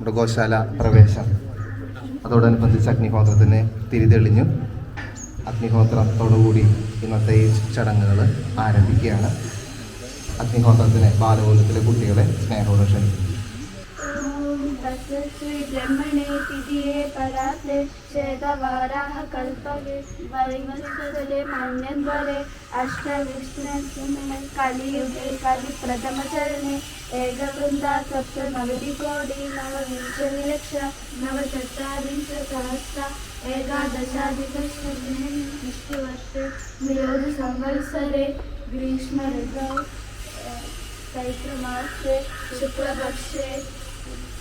മൃഗോശാല പ്രവേശം. അതോടനുബന്ധിച്ച് അഗ്നിഹോത്രത്തിന് തിരിതെളിഞ്ഞു. അഗ്നിഹോത്രത്തോടുകൂടി ഇന്നത്തെ ഈ ചടങ്ങുകൾ ആരംഭിക്കുകയാണ്. അഗ്നിഹോത്രത്തിന് ബാലകോലത്തിലെ കുട്ടികളെ ॐ ब्रह्मणे तिदिये परात्रे श्वेतवाराः कल्पगे वरिमस्तले मान्यद्वरे अष्टविष्णे कालियुगे कालिप्रथमचरणे एकवृन्दा सप्त नवतिकोटि नवविंशतिलक्ष नवचत्वारिंशसहस्रा एकादशाधिकशतमे विष्णुवर्षे नियोगसंवत्सरे ग्रीष्मऋतौ चैत्रमासे शुक्लपक्षे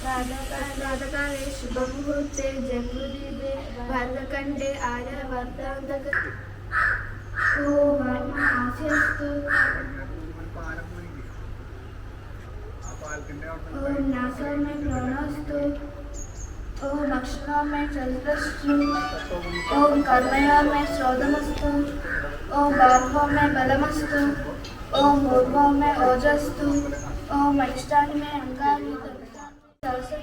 प्रातःकाले शुभमुहूर्ते जम्बुद्वीपे भरतखण्डे आर्यवर्तान्तक ॐ नासो मे प्रणोस्तु ॐ लक्ष्मणो मे चतुरस्तु ॐ कर्मयो ओजस्तु। ॐ अष्टानि मे अङ्गानि 小声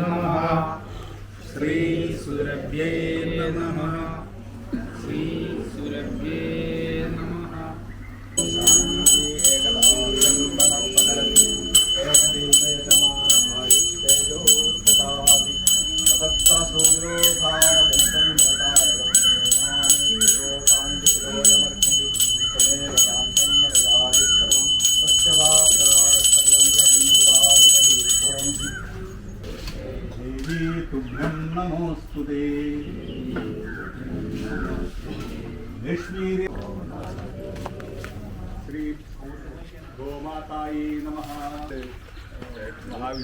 नमः श्रीसुरभ्यै नमः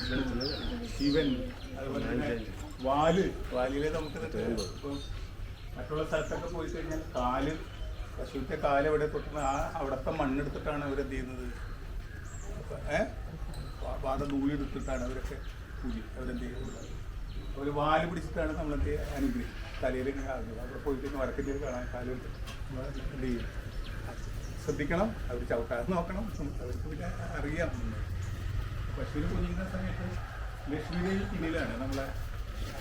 ശിവൻ അതുപോലെ തന്നെ വാൽ. വാലിലെ നമുക്ക് മറ്റുള്ള സ്ഥലത്തൊക്കെ പോയി കഴിഞ്ഞാൽ കാൽ പശുവിന്റെ കാൽ എവിടെ തൊട്ടുന്ന ആ അവിടത്തെ മണ്ണെടുത്തിട്ടാണ് അവരെന്ത് ചെയ്യുന്നത്? പാത നൂലെടുത്തിട്ടാണ് അവരൊക്കെ പൂജി അവരെന്ത് ചെയ്യുന്നത്? അവർ വാൽ പിടിച്ചിട്ടാണ് നമ്മളെന്ത് അനുഗ്രഹം തലയിൽ ഇങ്ങനെ ആകുന്നത്. അവിടെ പോയി കഴിഞ്ഞാൽ വടക്കിന്റെ കാണാൻ കാൽ നമ്മൾ എന്ത് ചെയ്യും ശ്രദ്ധിക്കണം. അവർ ചവിട്ടാതെ നോക്കണം. അവർക്ക് പിന്നെ അറിയാം. പശുവിന് കുഞ്ഞിന്റെ സമയത്ത് ലക്ഷ്മിദേവി പിന്നിലാണ്. നമ്മളെ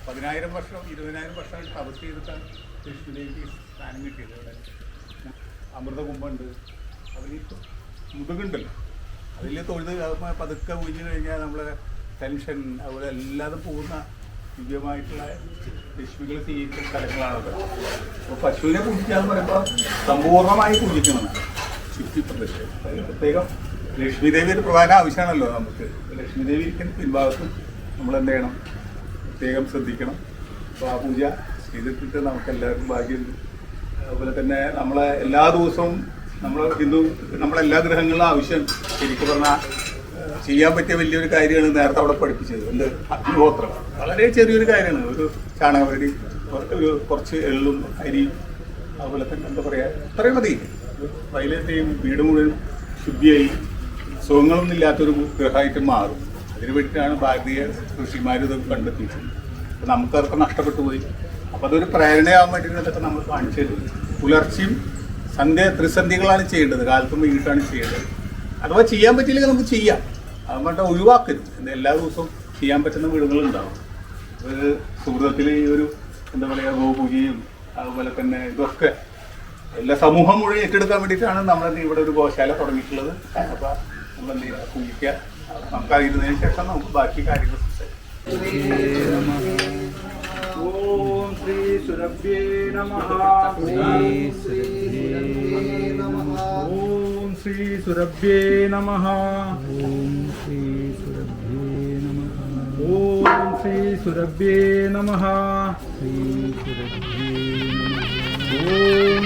പതിനായിരം വർഷം ഇരുപതിനായിരം വർഷമായിട്ട് തപസ് ചെയ്തിട്ടാണ് ലക്ഷ്മിദേവിക്ക് സ്ഥാനം കിട്ടിയത്. അവിടെ അമൃതകുംഭമുണ്ട് അതിൽ മുതുകുണ്ടല്ലോ. അതിൽ തൊഴുത് പതുക്കെ കുഞ്ഞു കഴിഞ്ഞാൽ നമ്മളെ ടെൻഷൻ അതുപോലെ എല്ലാതും പോകുന്ന ദിവ്യമായിട്ടുള്ള ലക്ഷ്മികൾ സ്വീകരിക്കുന്ന സ്ഥലങ്ങളാണത്. അപ്പോൾ പശുവിനെ പൂജിക്കുക എന്ന് പറയുമ്പോൾ സമ്പൂർണമായി പൂജിക്കണം ചുറ്റി പ്രദേശം പ്രത്യേകം ലക്ഷ്മി ദേവി ഒരു പ്രധാന ആവശ്യമാണല്ലോ നമുക്ക്. ലക്ഷ്മിദേവി ഇരിക്കുന്ന പിൻഭാഗത്തും നമ്മൾ എന്ത് ചെയ്യണം പ്രത്യേകം ശ്രദ്ധിക്കണം. അപ്പോൾ ആ പൂജ ചെയ്തിട്ടിട്ട് നമുക്ക് എല്ലാവർക്കും ഭാഗ്യമുണ്ട്. അതുപോലെ തന്നെ നമ്മളെ എല്ലാ ദിവസവും നമ്മൾ ഹിന്ദു നമ്മളെല്ലാ ഗ്രഹങ്ങളിലും ആവശ്യം ശരിക്കും പറഞ്ഞാൽ ചെയ്യാൻ പറ്റിയ വലിയൊരു കാര്യമാണ് നേരത്തെ അവിടെ പഠിപ്പിച്ചത്. എന്ത്? അഗ്നിഹോത്രം. വളരെ ചെറിയൊരു കാര്യമാണ്. ഒരു ചാണകവരി ഒരു കുറച്ച് എള്ളും അരിയും അതുപോലെ തന്നെ എന്താ പറയുക അത്രയും മതി. വയലത്തെയും വീട് മുഴുവൻ ശുദ്ധിയായി. സുഖങ്ങളൊന്നും ഇല്ലാത്തൊരു ഗ്രഹമായിട്ട് മാറും. അതിനു വേണ്ടിയിട്ടാണ് ഭാരതീയ ഋഷിമാർ ഇത് കണ്ടെത്തിയിട്ടുള്ളത്. അപ്പം നമുക്കതൊക്കെ നഷ്ടപ്പെട്ടു പോയി. അപ്പോൾ അതൊരു പ്രേരണയാവാൻ വേണ്ടിയിട്ട് ഇതൊക്കെ നമ്മൾ കാണിച്ചു തരുന്നത് പുലർച്ചയും സന്ധ്യ ത്രിസന്ധികളാണ് ചെയ്യേണ്ടത്. കാലത്തും വീട്ടാണ് ചെയ്യേണ്ടത്. അഥവാ ചെയ്യാൻ പറ്റിയില്ലെങ്കിൽ നമുക്ക് ചെയ്യാം. അതുകൊണ്ട് ഒഴിവാക്കരുത്. എല്ലാ ദിവസവും ചെയ്യാൻ പറ്റുന്ന വീടുകളുണ്ടാവും. ഒരു സുഹൃത്തിൽ ഈ ഒരു എന്താ പറയുക ഗോപൂജയും അതുപോലെ തന്നെ ഇതൊക്കെ എല്ലാ സമൂഹം മുഴുവൻ ഏറ്റെടുക്കാൻ വേണ്ടിയിട്ടാണ് നമ്മൾ ഇവിടെ ഒരു ഗോശാല തുടങ്ങിയിട്ടുള്ളത്. അപ്പോൾ നമ്മൾ എന്ത് ചെയ്യുക പൂജിക്കുക നമുക്ക് അറിയുന്നതിന് ശേഷം നമുക്ക് ബാക്കി കാര്യങ്ങൾ സംസാരിക്കാം ഓം ശ്രീ സുരഭ്യേ നമഃ ഓം ശ്രീ സുരഭ്യേ നമഃ ഓം ശ്രീ സുരഭ്യേ നമഃ ഓം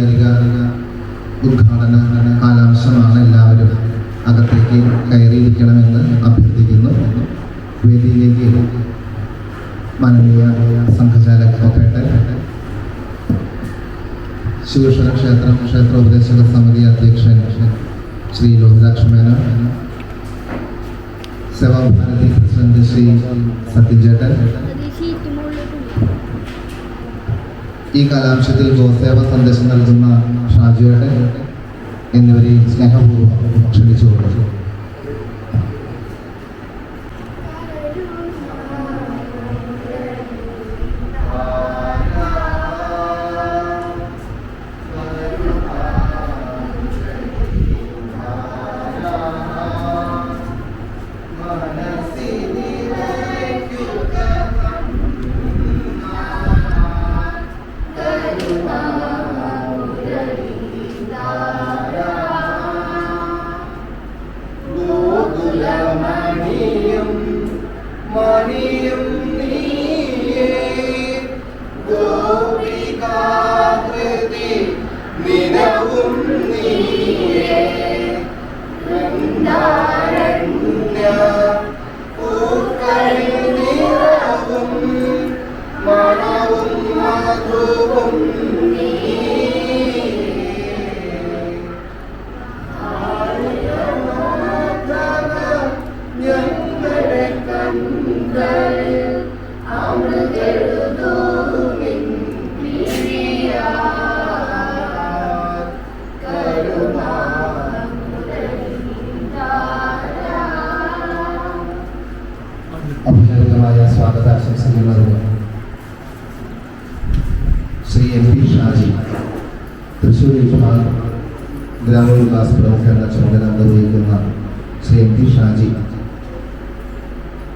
ഔപചാരിക ഉദ്ഘാടന ആലാംശമാണ് എല്ലാവരും അകത്തേക്ക് കയറിയിരിക്കണമെന്ന് അഭ്യർത്ഥിക്കുന്നു. വേദിയിലേക്ക് മാനവീയ സംഘചാലകട്ടെ ശിവക്ഷര ക്ഷേത്രം ക്ഷേത്രോപദേശക സമിതി അധ്യക്ഷൻ ശ്രീ ലോഹിതാക്ഷ്മേന സേവാഭാരതി പ്രസിഡന്റ് ശ്രീ സത്യജേട്ടൻ ഈ കാലാംശത്തിൽ ഗോസേവ സന്ദേശം നൽകുന്ന ഷാജിയുടെ എന്നിവരെ സ്നേഹപൂർവം ക്ഷണിച്ചുകൊള്ളു Lord.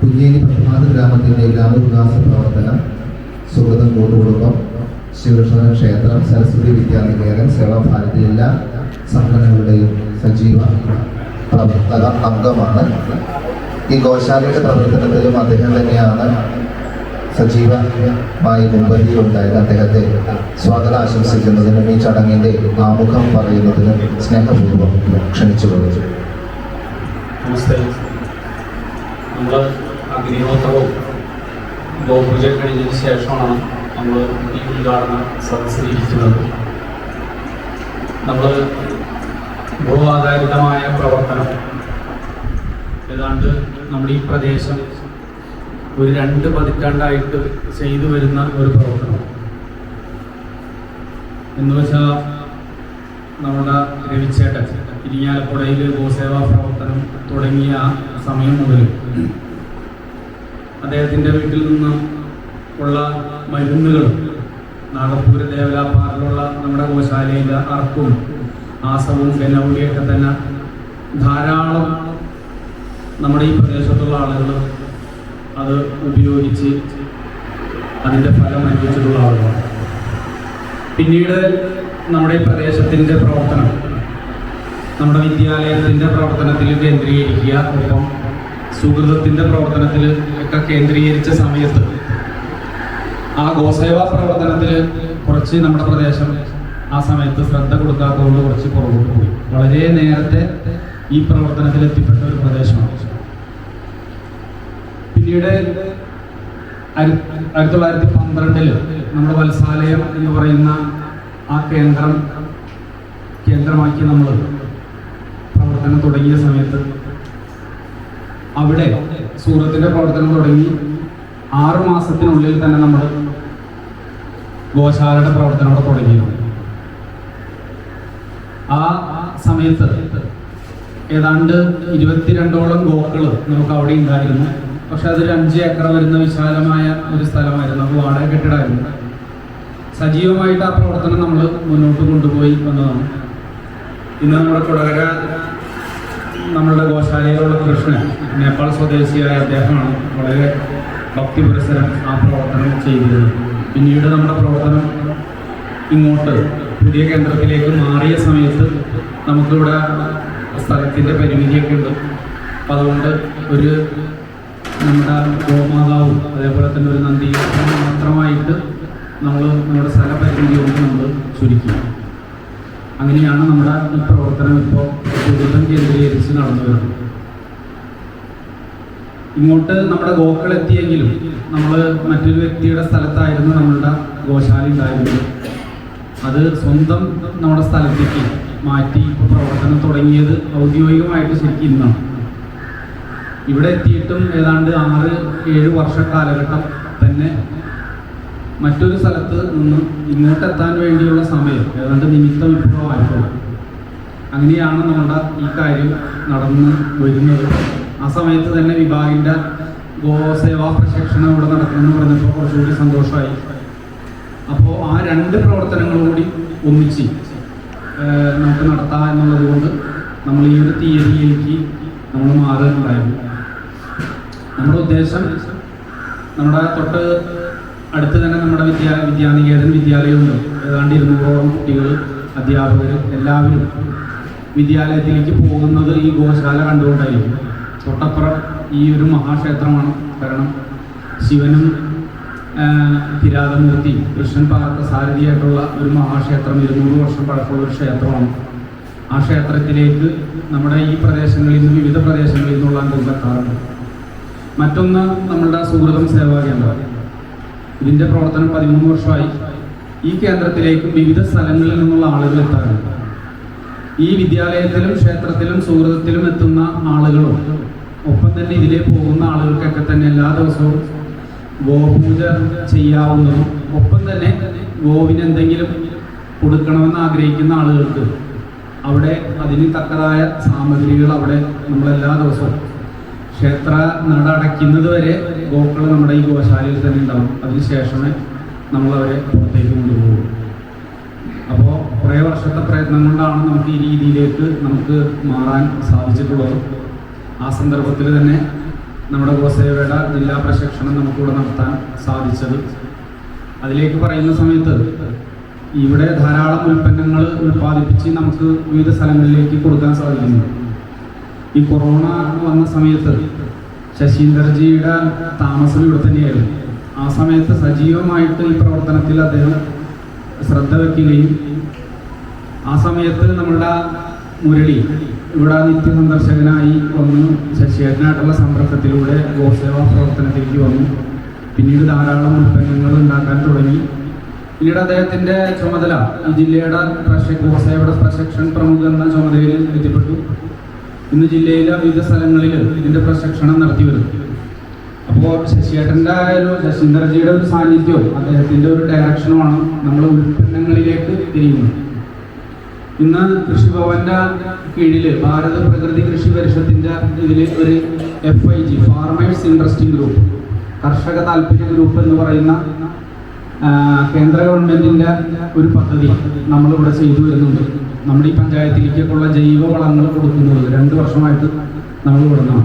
കുഞ്ഞേരി പ്രഭാത ഗ്രാമത്തിന്റെ ഗ്രാമവികാസ പ്രവർത്തനം സുഹൃതം കൂട്ടുകുടുംബം ശ്രീകൃഷ്ണ ക്ഷേത്രം സരസ്വതി വിദ്യാനികേതൻ സേവാഭാരതി എല്ലാ സംഘടനകളുടെയും സജീവ പ്രവർത്തക അംഗമാണ്. ഈ ഗോശാലയുടെ പ്രവർത്തനത്തിലും അദ്ദേഹം തന്നെയാണ് സജീവമായി മുൻപന്തി ഉണ്ടായത് അദ്ദേഹത്തെ സ്വാഗതം ആശംസിക്കുന്നതിനും ഈ ചടങ്ങിന്റെ ആമുഖം പറയുന്നതിനും സ്നേഹപൂർവം നമസ്കാരം. നമ്മൾ അഗ്നിഹോത്രവും ഗോപൂജ കഴിഞ്ഞതിന് ശേഷമാണ് നമ്മൾ ഈ ഉദ്ഘാടന സദസ്സ് ഇരിക്കുന്നത് നമ്മൾ ഭൂ പ്രവർത്തനം. ഏതാണ്ട് നമ്മുടെ ഈ പ്രദേശം ഒരു രണ്ട് പതിറ്റാണ്ടായിട്ട് ചെയ്തു വരുന്ന ഒരു പ്രവർത്തനം. എന്ന് വെച്ചാൽ നമ്മുടെ രവിച്ചേട്ടൻ ഇരിങ്ങാലക്കുടയിൽ ഗോസേവാ പ്രവർത്തനം തുടങ്ങിയ സമയം മുതൽ അദ്ദേഹത്തിന്റെ വീട്ടിൽ നിന്ന് ഉള്ള മരുന്നുകൾ നാഗപ്പൂര ദേവലാപ്പാറിലുള്ള നമ്മുടെ ഗോശാലയിലെ അർക്കും ആസവും കനൗലിയൊക്കെ തന്നെ ധാരാളം നമ്മുടെ ഈ പ്രദേശത്തുള്ള ആളുകൾ അത് ഉപയോഗിച്ച് അതിന്റെ ഫലം അനുഭവിച്ചിട്ടുള്ള ആളുകളാണ്. പിന്നീട് നമ്മുടെ ഈ പ്രദേശത്തിന്റെ പ്രവർത്തനം നമ്മുടെ വിദ്യാലയത്തിന്റെ പ്രവർത്തനത്തിൽ കേന്ദ്രീകരിക്കുക ഒപ്പം സുഹൃതത്തിന്റെ പ്രവർത്തനത്തിൽ ഒക്കെ കേന്ദ്രീകരിച്ച സമയത്ത് ആ ഗോസേവാ പ്രവർത്തനത്തിൽ കുറച്ച് നമ്മുടെ പ്രദേശം ആ സമയത്ത് ശ്രദ്ധ കൊടുക്കാത്തതുകൊണ്ട് കുറച്ച് പുറകോട്ട് പോയി. വളരെ നേരത്തെ ഈ പ്രവർത്തനത്തിൽ എത്തിപ്പെട്ട ഒരു പ്രദേശമാണ്. പിന്നീട് ആയിര- ആയിരത്തി തൊള്ളായിരത്തി പന്ത്രണ്ടിൽ നമ്മുടെ വത്സാലയം എന്ന് പറയുന്ന ആ കേന്ദ്രം കേന്ദ്രമാക്കി നമ്മൾ പ്രവർത്തനം തുടങ്ങിയ സമയത്ത് അവിടെ സൂറത്തിന്റെ പ്രവർത്തനം തുടങ്ങി ആറു മാസത്തിനുള്ളിൽ തന്നെ നമ്മൾ ഗോശാലയുടെ പ്രവർത്തനം അവിടെ തുടങ്ങിയിരുന്നു. ആ സമയത്ത് ഏതാണ്ട് ഇരുപത്തിരണ്ടോളം ഗോക്കൾ നമുക്ക് അവിടെ ഉണ്ടായിരുന്നു. പക്ഷെ അതൊരു അഞ്ച് ഏക്കർ വരുന്ന വിശാലമായ ഒരു സ്ഥലമായിരുന്നു. നമുക്ക് വാടക കെട്ടിടമായിരുന്നു. സജീവമായിട്ട് ആ പ്രവർത്തനം നമ്മൾ മുന്നോട്ട് കൊണ്ടുപോയി വന്നതാണ്. ഇന്ന് നമ്മുടെ കൊടകര നമ്മളുടെ ഗോശാലയിലുള്ള കൃഷ്ണൻ നേപ്പാൾ സ്വദേശിയായ അദ്ദേഹമാണ് വളരെ ഭക്തി പുരസരം ആ പ്രവർത്തനം ചെയ്തിരുന്നത് പിന്നീട് നമ്മുടെ പ്രവർത്തനം ഇങ്ങോട്ട് പുതിയ കേന്ദ്രത്തിലേക്ക് മാറിയ സമയത്ത് നമുക്കിവിടെ സ്ഥലത്തിന്റെ പരിമിതിയൊക്കെ ഉണ്ട്. അപ്പം അതുകൊണ്ട് ഒരു നമ്മുടെ ഗോമാതാവും അതേപോലെ തന്നെ ഒരു നന്ദി മാത്രമായിട്ട് നമ്മൾ നമ്മുടെ സ്ഥലപരിമിതി കൊണ്ട് നമ്മൾ ചുരുക്കി. അങ്ങനെയാണ് നമ്മുടെ പ്രവർത്തനം ഇപ്പോൾ ദുരിതം കേന്ദ്രീകരിച്ച് വരുന്നു ഇങ്ങോട്ട് നമ്മുടെ ഗോക്കൾ എത്തിയെങ്കിലും നമ്മൾ മറ്റൊരു വ്യക്തിയുടെ സ്ഥലത്തായിരുന്നു നമ്മളുടെ ഗോശാല ഉണ്ടായിരുന്നത്. അത് സ്വന്തം നമ്മുടെ സ്ഥലത്തേക്ക് മാറ്റി പ്രവർത്തനം തുടങ്ങിയത് ഔദ്യോഗികമായിട്ട് ശരിക്കും ഇന്നാണ്. ഇവിടെ എത്തിയിട്ടും ഏതാണ്ട് ആറ് ഏഴ് വർഷ കാലഘട്ടം തന്നെ മറ്റൊരു സ്ഥലത്ത് നിന്ന് ഇങ്ങോട്ടെത്താൻ വേണ്ടിയുള്ള സമയം ഏതാണ്ട് നിമിത്തം ഇപ്പോഴും ആയിട്ടുള്ളൂ അങ്ങനെയാണ് നമ്മുടെ ഈ കാര്യം നടന്ന് വരുന്നത്. ആ സമയത്ത് തന്നെ വിഭാഗിന്റെ ഗോസേവാ പ്രശിക്ഷണം ഇവിടെ നടക്കുമെന്ന് പറഞ്ഞപ്പോൾ കുറച്ചുകൂടി സന്തോഷമായി. അപ്പോൾ ആ രണ്ട് പ്രവർത്തനങ്ങളും കൂടി ഒന്നിച്ച് നമുക്ക് നടത്താം എന്നുള്ളത് കൊണ്ട് നമ്മൾ ഈ ഒരു തീയതിയിലേക്ക് നമ്മൾ മാറുകയുണ്ടായിരുന്നു നമ്മുടെ ഉദ്ദേശം നമ്മുടെ തൊട്ട് അടുത്ത് തന്നെ നമ്മുടെ വിദ്യാ വിദ്യാനികേതൻ വിദ്യാലയമുണ്ട്. ഏതാണ്ട് ഇരുന്നൂറോളം കുട്ടികൾ അധ്യാപകർ എല്ലാവരും വിദ്യാലയത്തിലേക്ക് പോകുന്നത് ഈ ഗോശാല കണ്ടുകൊണ്ടായിരിക്കും. തൊട്ടപ്പുറം ഈ ഒരു മഹാക്ഷേത്രമാണ്. കാരണം ശിവനും കിരാതമൂർത്തി കൃഷ്ണൻ പാർത്ത സാരഥിയായിട്ടുള്ള ഒരു മഹാക്ഷേത്രം ഇരുന്നൂറ് വർഷം പഴക്കമുള്ള ഒരു ക്ഷേത്രമാണ്. ആ ക്ഷേത്രത്തിലേക്ക് നമ്മുടെ ഈ പ്രദേശങ്ങളിൽ നിന്ന് വിവിധ പ്രദേശങ്ങളിൽ നിന്നുള്ള അംഗങ്ങളെത്താറുണ്ട് മറ്റൊന്ന് നമ്മളുടെ സുഹൃതം സേവാ കേന്ദ്രം. ഇതിന്റെ പ്രവർത്തനം പതിമൂന്ന് വർഷമായി. ഈ കേന്ദ്രത്തിലേക്ക് വിവിധ സ്ഥലങ്ങളിൽ നിന്നുള്ള ആളുകൾ എത്താറുണ്ട്. ഈ വിദ്യാലയത്തിലും ക്ഷേത്രത്തിലും സുഹൃത്തിലും എത്തുന്ന ആളുകളും ഒപ്പം തന്നെ ഇതിലെ പോകുന്ന ആളുകൾക്കൊക്കെ തന്നെ എല്ലാ ദിവസവും ഗോപൂജ ചെയ്യാവുന്നതും ഒപ്പം തന്നെ ഗോവിന് എന്തെങ്കിലും കൊടുക്കണമെന്ന് ആഗ്രഹിക്കുന്ന ആളുകൾക്ക് അവിടെ അതിന് തക്കതായ സാമഗ്രികൾ അവിടെ നമ്മളെല്ലാ ദിവസവും ക്ഷേത്ര നട അടയ്ക്കുന്നത് വരെ ഗോക്കൾ നമ്മുടെ ഈ ഗോശാലയിൽ തന്നെ ഉണ്ടാവും. അതിനുശേഷമേ നമ്മളവരെ പുറത്തേക്ക് കൊണ്ടുപോകും കുറേ വർഷത്തെ പ്രയത്നം കൊണ്ടാണ് നമുക്ക് ഈ രീതിയിലേക്ക് നമുക്ക് മാറാൻ സാധിച്ചിട്ടുള്ളത്. ആ സന്ദർഭത്തിൽ തന്നെ നമ്മുടെ ഗോസേവയുടെ ജില്ലാ പ്രശിക്ഷണം നമുക്കിവിടെ നടത്താൻ സാധിച്ചത്. അതിലേക്ക് പറയുന്ന സമയത്ത് ഇവിടെ ധാരാളം ഉൽപ്പന്നങ്ങൾ ഉൽപ്പാദിപ്പിച്ച് നമുക്ക് വിവിധ സ്ഥലങ്ങളിലേക്ക് കൊടുക്കാൻ സാധിക്കുന്നു. ഈ കൊറോണ വന്ന സമയത്ത് ശശീന്ദ്രജിയുടെ താമസം ഇവിടെ തന്നെയായിരുന്നു. ആ സമയത്ത് സജീവമായിട്ട് ഈ പ്രവർത്തനത്തിൽ അദ്ദേഹം ശ്രദ്ധ വയ്ക്കുകയും ആ സമയത്ത് നമ്മളുടെ മുരളി ഇവിടെ നിത്യസന്ദർശകനായി വന്നു. ശശിയേട്ടനായിട്ടുള്ള സമ്പർക്കത്തിലൂടെ ഗോസേവാ പ്രവർത്തനത്തിലേക്ക് വന്നു. പിന്നീട് ധാരാളം ഉൽപ്പന്നങ്ങൾ ഉണ്ടാക്കാൻ തുടങ്ങി. പിന്നീട് അദ്ദേഹത്തിന്റെ ചുമതല ഈ ജില്ലയുടെ പ്രശ ഗോസേവയുടെ പ്രശിക്ഷൺ പ്രമുഖ എന്ന ചുമതലയിൽ എത്തിപ്പെട്ടു. ഇന്ന് ജില്ലയിലെ വിവിധ സ്ഥലങ്ങളിൽ ഇതിന്റെ പ്രശിക്ഷണം നടത്തി വരുന്നു അപ്പോൾ ശശിയേട്ടന്റെ ഒരു ശശീന്ദ്രജിയുടെ ഒരു സാന്നിധ്യവും അദ്ദേഹത്തിന്റെ ഒരു ഡയറക്ഷനുമാണ് നമ്മൾ ഉൽപ്പന്നങ്ങളിലേക്ക് തിരിയുന്നത്. ഇന്ന് കൃഷിഭവന്റെ കീഴിൽ ഭാരത പ്രകൃതി കൃഷി പരിഷത്തിന്റെ ഇതിൽ ഒരു F I G farmers interesting group കർഷക താല്പര്യ ഗ്രൂപ്പ് എന്ന് പറയുന്ന കേന്ദ്ര ഗവൺമെന്റിന്റെ ഒരു പദ്ധതി നമ്മളിവിടെ ചെയ്തു വരുന്നുണ്ട്. നമ്മുടെ ഈ പഞ്ചായത്തിലേക്കൊക്കെയുള്ള ജൈവ വളങ്ങൾ കൊടുക്കുന്നത് രണ്ട് വർഷമായിട്ട് നമ്മൾ കൊടുക്കണം.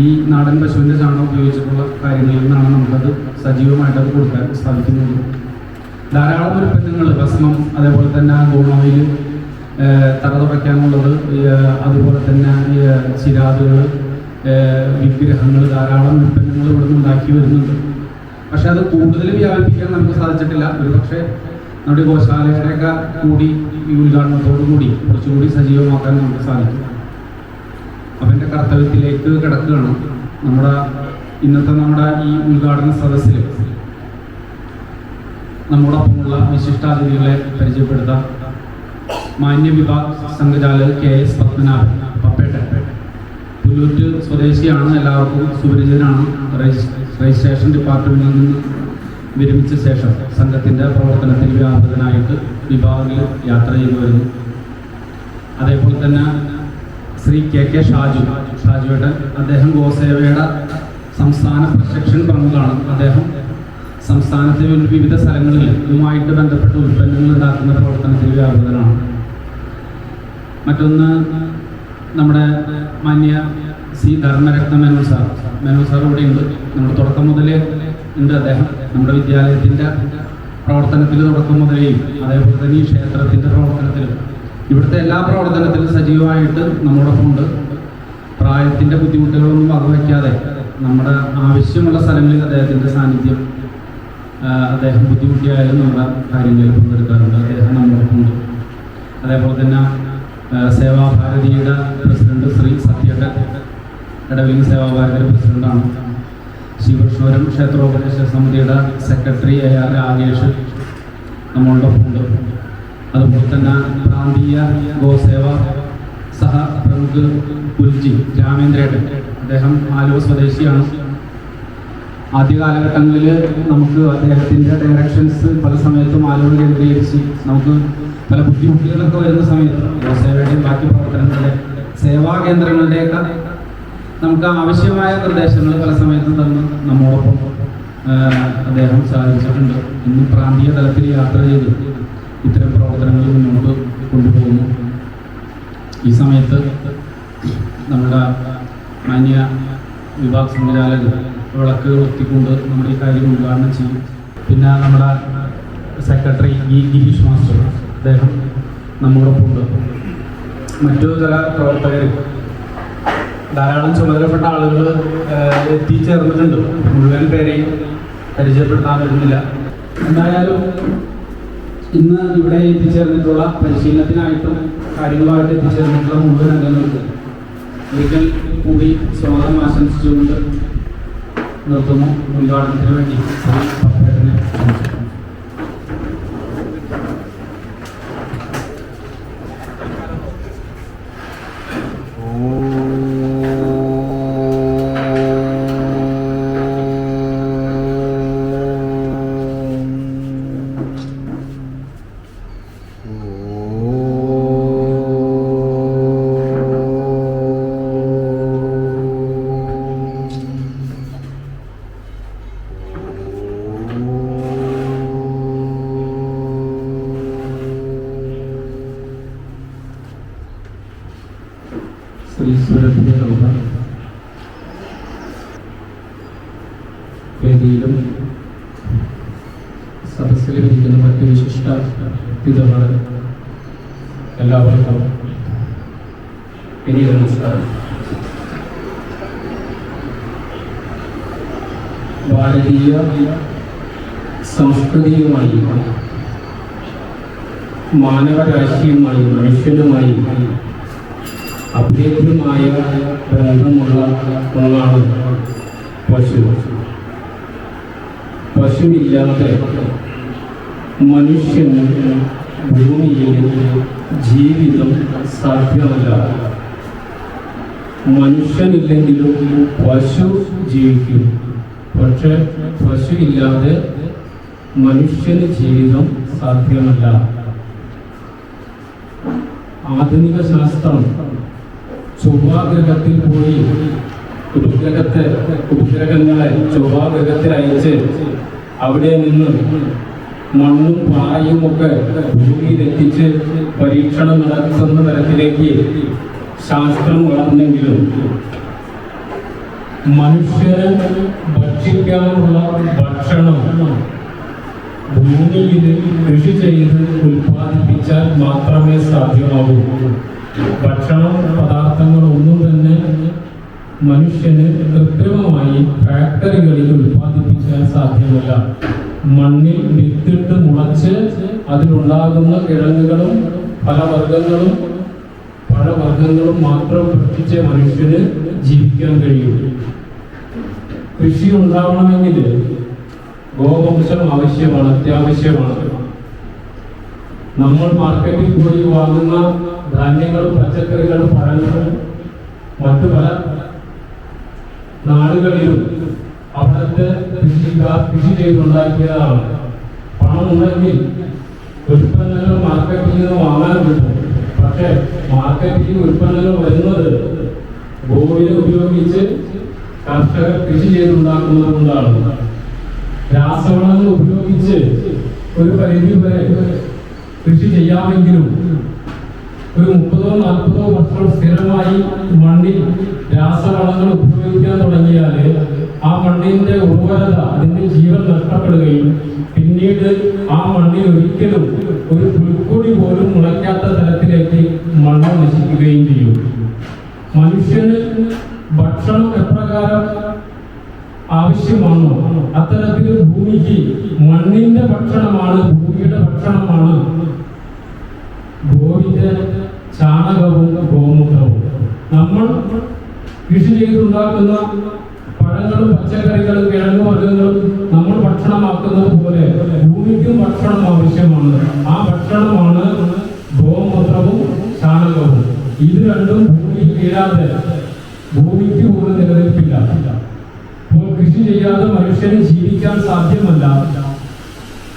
ഈ നാടൻ പശുവിന്റെ ചാണകം ഉപയോഗിച്ചിട്ടുള്ള കാര്യങ്ങളിൽ നിന്നാണ് നമുക്കത് സജീവമായിട്ട് അത് കൊടുക്കാൻ സാധിക്കുന്നത്. ധാരാളം ഉൽപ്പന്നങ്ങൾ ഭസ്മം അതേപോലെ തന്നെ ഗുണോയിൽ തറ തുടയ്ക്കാനുള്ളത് ഏഹ്, അതുപോലെ തന്നെ ചിരാതുകൾ വിഗ്രഹങ്ങൾ ധാരാളം ഉൽപ്പന്നങ്ങൾ ഇവിടെ നിന്ന് ഉണ്ടാക്കി വരുന്നുണ്ട്. പക്ഷെ അത് കൂടുതൽ വ്യാപിപ്പിക്കാൻ നമുക്ക് സാധിച്ചിട്ടില്ല. ഒരു പക്ഷേ നമ്മുടെ ഗോശാലയുടെയൊക്കെ കൂടി ഈ ഉദ്ഘാടനത്തോടു കൂടി കുറച്ചുകൂടി സജീവമാക്കാൻ നമുക്ക് സാധിക്കും. അപ്പം എന്റെ കർത്തവ്യത്തിലേക്ക് കിടക്കുകയാണ്. നമ്മുടെ ഇന്നത്തെ നമ്മുടെ ഈ ഉദ്ഘാടന സദസ്സിൽ നമ്മോടൊപ്പമുള്ള വിശിഷ്ടാതിഥികളെ പരിചയപ്പെടുത്താം. മാന്യ വിഭാഗ് സംഘചാലക് കെ എസ് പത്മനാഭൻ പപ്പേട്ട പുല്ലൂറ്റ് സ്വദേശിയാണ് എല്ലാവർക്കും സുപരിചിതനാണ്. രജിസ്ട്രേഷൻ ഡിപ്പാർട്ട്മെന്റിൽ നിന്ന് വിരമിച്ച ശേഷം സംഘത്തിന്റെ പ്രവർത്തനത്തിൽ വ്യാപകനായിട്ട് വിഭാഗിൽ യാത്ര ചെയ്തു വരുന്നു. അതേപോലെ തന്നെ ശ്രീ കെ കെ ഷാജു. ഷാജുവേട്ടൻ അദ്ദേഹം ഗോസേവയുടെ സംസ്ഥാന പ്രൊജക്ഷൻ പ്രമുഖാണ് അദ്ദേഹം സംസ്ഥാനത്തെ വിവിധ സ്ഥലങ്ങളിൽ ഇതുമായിട്ട് ബന്ധപ്പെട്ട ഉൽപ്പന്നങ്ങൾ ഉണ്ടാക്കുന്ന പ്രവർത്തനത്തിൽ വ്യാപൃതനാണ് മറ്റൊന്ന് നമ്മുടെ മാന്യ C Dharmaratna Menon sir. Menon sir ഇവിടെ ഉണ്ട്. നമ്മുടെ തുടക്കം മുതലേ ഉണ്ട് അദ്ദേഹം. നമ്മുടെ വിദ്യാലയത്തിന്റെ പ്രവർത്തനത്തിൽ തുടക്കം മുതലേയും അതേപോലെ തന്നെ ഈ ക്ഷേത്രത്തിന്റെ പ്രവർത്തനത്തിലും. ഇവിടുത്തെ എല്ലാ പ്രവർത്തനത്തിലും സജീവമായിട്ട് നമ്മോടൊപ്പം ഉണ്ട്. പ്രായത്തിന്റെ ബുദ്ധിമുട്ടുകളൊന്നും വകവയ്ക്കാതെ നമ്മുടെ ആവശ്യമുള്ള സ്ഥലങ്ങളിൽ അദ്ദേഹത്തിന്റെ സാന്നിധ്യം അദ്ദേഹം ബുദ്ധിമുട്ടിയായാലും നമ്മുടെ കാര്യങ്ങളിൽ പങ്കെടുക്കാറുണ്ട്. അദ്ദേഹം നമ്മോടൊപ്പം അതേപോലെ തന്നെ സേവാഭാരതിയുടെ പ്രസിഡന്റ് ശ്രീ സത്യട്ട ഇടവിലിംഗ് സേവാഭാരതിയുടെ പ്രസിഡന്റാണ്. ശ്രീകൃഷ്ണപുരം ക്ഷേത്രോപദേശ സമിതിയുടെ സെക്രട്ടറി എ ആർ രാകേഷ് നമ്മളുടെ ഉണ്ട് അതുപോലെ തന്നെ പ്രാന്തീയ ഗോസേവ സഹ പ്രമുഖ് പുൽജി രാമേന്ദ്രേട്ടൻ. അദ്ദേഹം ആലുവ സ്വദേശിയാണ്. ആദ്യ കാലഘട്ടങ്ങളിൽ നമുക്ക് അദ്ദേഹത്തിന്റെ ഡയറക്ഷൻസ് പല സമയത്തും ആരോട് കേന്ദ്രീകരിച്ച് നമുക്ക് പല ബുദ്ധിമുട്ടുകളൊക്കെ വരുന്ന സമയത്ത് ഗോസേവയുടെയും ബാക്കി പ്രവർത്തനങ്ങളുടെ സേവാ കേന്ദ്രങ്ങളുടെയൊക്കെ നമുക്ക് ആവശ്യമായ നിർദ്ദേശങ്ങൾ പല സമയത്തും തന്ന് നമ്മോടൊപ്പം അദ്ദേഹം സാധിച്ചിട്ടുണ്ട് ഇന്ന് പ്രാന്തീയ തലത്തിൽ യാത്ര ചെയ്ത് ഇത്തരം പ്രവർത്തനങ്ങൾ മുന്നോട്ട് കൊണ്ടുപോകുന്നു. ഈ സമയത്ത് നമ്മുടെ മാന്യ വിഭാഗ് സംഘചാലകർ വിളക്ക് എത്തിക്കൊണ്ട് നമ്മുടെ ഈ കാര്യം ഉദ്ഘാടനം ചെയ്യും. പിന്നെ നമ്മുടെ സെക്രട്ടറി ഇ ഗിരീഷ് മാസ്റ്റർ അദ്ദേഹം നമ്മോടൊപ്പം ഉണ്ട്. മറ്റു ചില പ്രവർത്തകർ ധാരാളം ചുമതലപ്പെട്ട ആളുകൾ എത്തിച്ചേർന്നിട്ടുണ്ട്. മുഴുവൻ പേരെയും പരിചയപ്പെടുത്താൻ വരുന്നില്ല എന്തായാലും ഇന്ന് ഇവിടെ എത്തിച്ചേർന്നിട്ടുള്ള പരിശീലനത്തിനായിട്ടും കാര്യങ്ങളുമായിട്ട് എത്തിച്ചേർന്നിട്ടുള്ള മുഴുവൻ അംഗങ്ങൾക്ക് ഒരിക്കൽ കൂടി സ്വാഗതം ആശംസിച്ചുകൊണ്ട് നിർത്തുന്നു. ഉദ്ഘാടനത്തിന് വേണ്ടി പിതാവ് എല്ലാവർക്കും ഇനിയ നമസ്കാരം. ഭാരതീയ സംസ്കൃതിയുമായി മാനവരാശിയുമായി മനുഷ്യനുമായി അഭേദ്യമായ ബന്ധമുള്ള ഒന്നാണ് പശു. പശുവില്ലാതെ മനുഷ്യന് ഭൂമിയിൽ ജീവിതം സാധ്യമല്ല. മനുഷ്യനില്ലെങ്കിലും പശു ജീവിക്കും. പക്ഷെ പശു ഇല്ലാതെ മനുഷ്യന് ജീവിതം സാധ്യമല്ല. ആധുനിക ശാസ്ത്രം ചൊവ്വാഗ്രഹത്തിൽ പോയി ഉപഗ്രഹത്തെ ഉപഗ്രഹങ്ങളെ ചൊവ്വാഗ്രഹത്തിൽ അയച്ച് അവിടെ നിന്ന് മണ്ണും പാറയും ഒക്കെ ഭൂമിയിലെത്തിച്ച് പരീക്ഷണം നടത്തുന്ന തരത്തിലേക്ക് ശാസ്ത്രം വളർന്നെങ്കിലും മനുഷ്യന് ഭക്ഷിക്കാനുള്ള ഭക്ഷണം ഭൂമിയിൽ കൃഷി ചെയ്ത് ഉൽപ്പാദിപ്പിച്ചാൽ മാത്രമേ സാധ്യമാകൂ. ഭക്ഷണ പദാർത്ഥങ്ങളൊന്നും തന്നെ മനുഷ്യന് കൃത്രിമമായി ഫാക്ടറികളിൽ ഉൽപ്പാദിപ്പിക്കാൻ സാധ്യമല്ല. മണ്ണിൽ വിത്തിട്ട് മുളച്ച് അതിലുണ്ടാകുന്ന കിഴങ്ങുകളും ഫലവർഗങ്ങളും പഴവർഗങ്ങളും മാത്രം ഭക്ഷിച്ച് മനുഷ്യന് ജീവിക്കാൻ കഴിയും. കൃഷി ഉണ്ടാവണമെങ്കിൽ ഗോവംശം ആവശ്യമാണ് അത്യാവശ്യമാണ്. നമ്മൾ മാർക്കറ്റിൽ പോയി വാങ്ങുന്ന ധാന്യങ്ങളും പച്ചക്കറികളും പഴങ്ങളും മറ്റു പല നാടുകളിലും അവിടുത്തെ കൃഷിക്കാർ കൃഷി ചെയ്തുണ്ടാക്കിയതാണ് പണം ഉണ്ടെങ്കിൽ ഉൽപ്പന്നങ്ങൾ മാർക്കറ്റിൽ നിന്ന് വാങ്ങാൻ കിട്ടും പക്ഷേ മാർക്കറ്റിൽ ഉൽപ്പന്നങ്ങൾ വരുന്നത് ഭൂമിയെ ഉപയോഗിച്ച് കർഷകർ കൃഷി ചെയ്തുണ്ടാക്കുന്നത് കൊണ്ടാണ്. രാസവളങ്ങൾ ഉപയോഗിച്ച് ഒരു പരിധി വരെ കൃഷി ചെയ്യാമെങ്കിലും ഒരു മുപ്പതോ നാൽപ്പതോ വർഷം സ്ഥിരമായി മണ്ണിൽ രാസവളങ്ങൾ ഉപയോഗിക്കാൻ തുടങ്ങിയാൽ ആ മണ്ണിന്റെ ഉർവരത അതിന്റെ ജീവൻ നഷ്ടപ്പെടുകയും പിന്നീട് ആ മണ്ണിൽ ഒരിക്കലും ഒരു പുൽക്കൊടി പോലും മുളയ്ക്കാത്ത തരത്തിലേക്ക് മണ്ണ് നശിക്കുകയും ചെയ്യും. മനുഷ്യന് ഭക്ഷണം എപ്രകാരം ആവശ്യമാണോ? അത്തരത്തിൽ ഭൂമിക്ക് മണ്ണിന്റെ ഭക്ഷണമാണ് ഭൂമിയുടെ ഭക്ഷണമാണ്. ഗോവിന്റെ ചാണകവും ഗോമൂത്രവും. നമ്മൾ കൃഷി ചെയ്തുണ്ടാക്കുന്ന പഴങ്ങളും പച്ചക്കറികളും കിഴങ്ങു വർഗങ്ങളും നമ്മൾ ഭക്ഷണമാക്കുന്നത് പോലെ ഭൂമിക്കും ഭക്ഷണം ആവശ്യമാണ്. ആ ഭക്ഷണമാണ് ഗോമൂത്രവും ചാണകവും. ഇത് രണ്ടും ഭൂമിയിൽ വീഴാതെ ഭൂമിക്ക് പോലും നിലനിൽപ്പില്ല. അപ്പോൾ കൃഷി ചെയ്യാതെ മനുഷ്യന് ജീവിക്കാൻ സാധ്യമല്ല.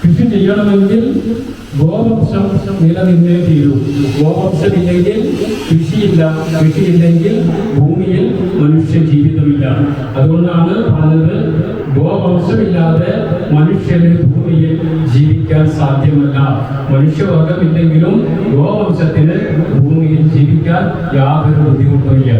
കൃഷി ചെയ്യണമെങ്കിൽ ഗോവംശം നിലനിന്നേ തീരൂ. ഗോവംശമില്ലെങ്കിൽ കൃഷിയില്ല. കൃഷിയില്ലെങ്കിൽ ഭൂമിയിൽ മനുഷ്യ ജീവിതമില്ല അതുകൊണ്ടാണ് പറഞ്ഞത് ഗോവംശമില്ലാതെ മനുഷ്യന് ഭൂമിയിൽ ജീവിക്കാൻ സാധ്യമല്ല. മനുഷ്യവർഗമില്ലെങ്കിലും ഗോവംശത്തിന് ഭൂമിയിൽ ജീവിക്കാൻ യാതൊരു ബുദ്ധിമുട്ടുമില്ല.